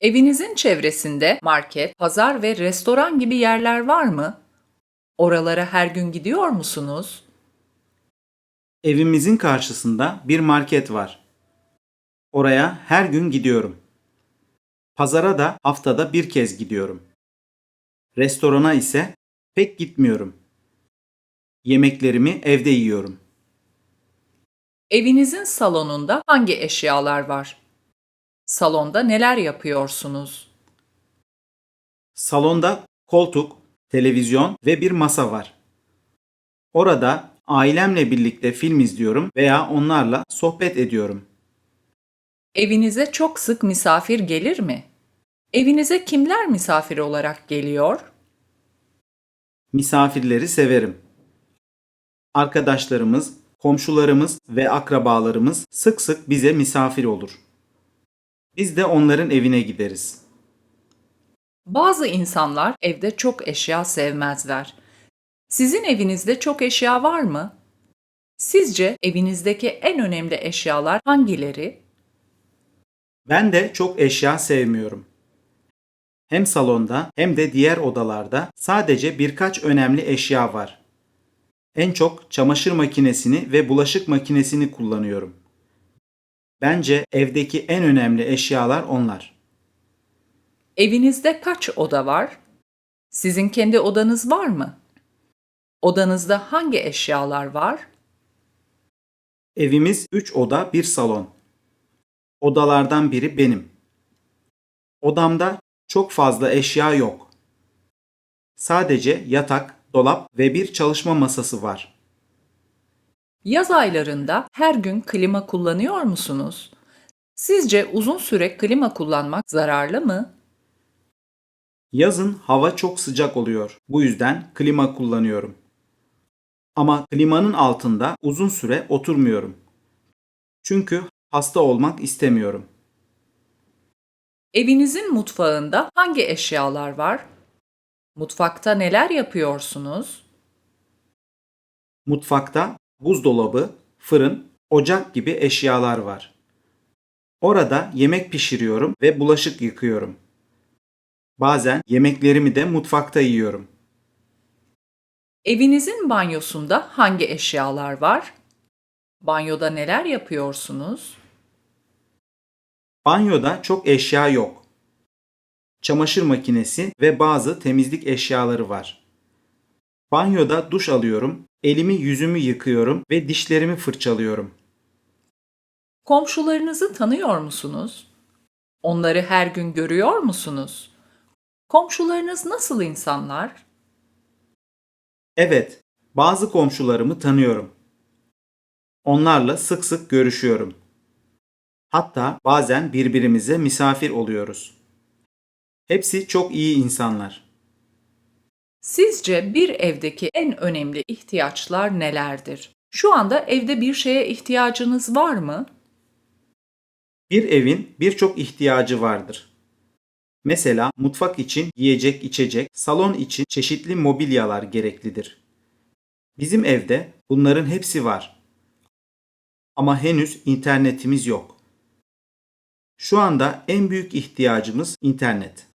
Evinizin çevresinde market, pazar ve restoran gibi yerler var mı? Oralara her gün gidiyor musunuz? Evimizin karşısında bir market var. Oraya her gün gidiyorum. Pazara da haftada bir kez gidiyorum. Restorana ise pek gitmiyorum. Yemeklerimi evde yiyorum. Evinizin salonunda hangi eşyalar var? Salonda neler yapıyorsunuz? Salonda koltuk, televizyon ve bir masa var. Orada ailemle birlikte film izliyorum veya onlarla sohbet ediyorum. Evinize çok sık misafir gelir mi? Evinize kimler misafir olarak geliyor? Misafirleri severim. Arkadaşlarımız, komşularımız ve akrabalarımız sık sık bize misafir olur. Biz de onların evine gideriz. Bazı insanlar evde çok eşya sevmezler. Sizin evinizde çok eşya var mı? Sizce evinizdeki en önemli eşyalar hangileri? Ben de çok eşya sevmiyorum. Hem salonda hem de diğer odalarda sadece birkaç önemli eşya var. En çok çamaşır makinesini ve bulaşık makinesini kullanıyorum. Bence evdeki en önemli eşyalar onlar. Evinizde kaç oda var? Sizin kendi odanız var mı? Odanızda hangi eşyalar var? Evimiz 3 oda, bir salon. Odalardan biri benim. Odamda çok fazla eşya yok. Sadece yatak, dolap ve bir çalışma masası var. Yaz aylarında her gün klima kullanıyor musunuz? Sizce uzun süre klima kullanmak zararlı mı? Yazın hava çok sıcak oluyor. Bu yüzden klima kullanıyorum. Ama klimanın altında uzun süre oturmuyorum. Çünkü hasta olmak istemiyorum. Evinizin mutfağında hangi eşyalar var? Mutfakta neler yapıyorsunuz? Mutfakta buzdolabı, fırın, ocak gibi eşyalar var. Orada yemek pişiriyorum ve bulaşık yıkıyorum. Bazen yemeklerimi de mutfakta yiyorum. Evinizin banyosunda hangi eşyalar var? Banyoda neler yapıyorsunuz? Banyoda çok eşya yok. Çamaşır makinesi ve bazı temizlik eşyaları var. Banyoda duş alıyorum, elimi yüzümü yıkıyorum ve dişlerimi fırçalıyorum. Komşularınızı tanıyor musunuz? Onları her gün görüyor musunuz? Komşularınız nasıl insanlar? Evet, bazı komşularımı tanıyorum. Onlarla sık sık görüşüyorum. Hatta bazen birbirimize misafir oluyoruz. Hepsi çok iyi insanlar. Sizce bir evdeki en önemli ihtiyaçlar nelerdir? Şu anda evde bir şeye ihtiyacınız var mı? Bir evin birçok ihtiyacı vardır. Mesela mutfak için yiyecek içecek, salon için çeşitli mobilyalar gereklidir. Bizim evde bunların hepsi var. Ama henüz internetimiz yok. Şu anda en büyük ihtiyacımız internet.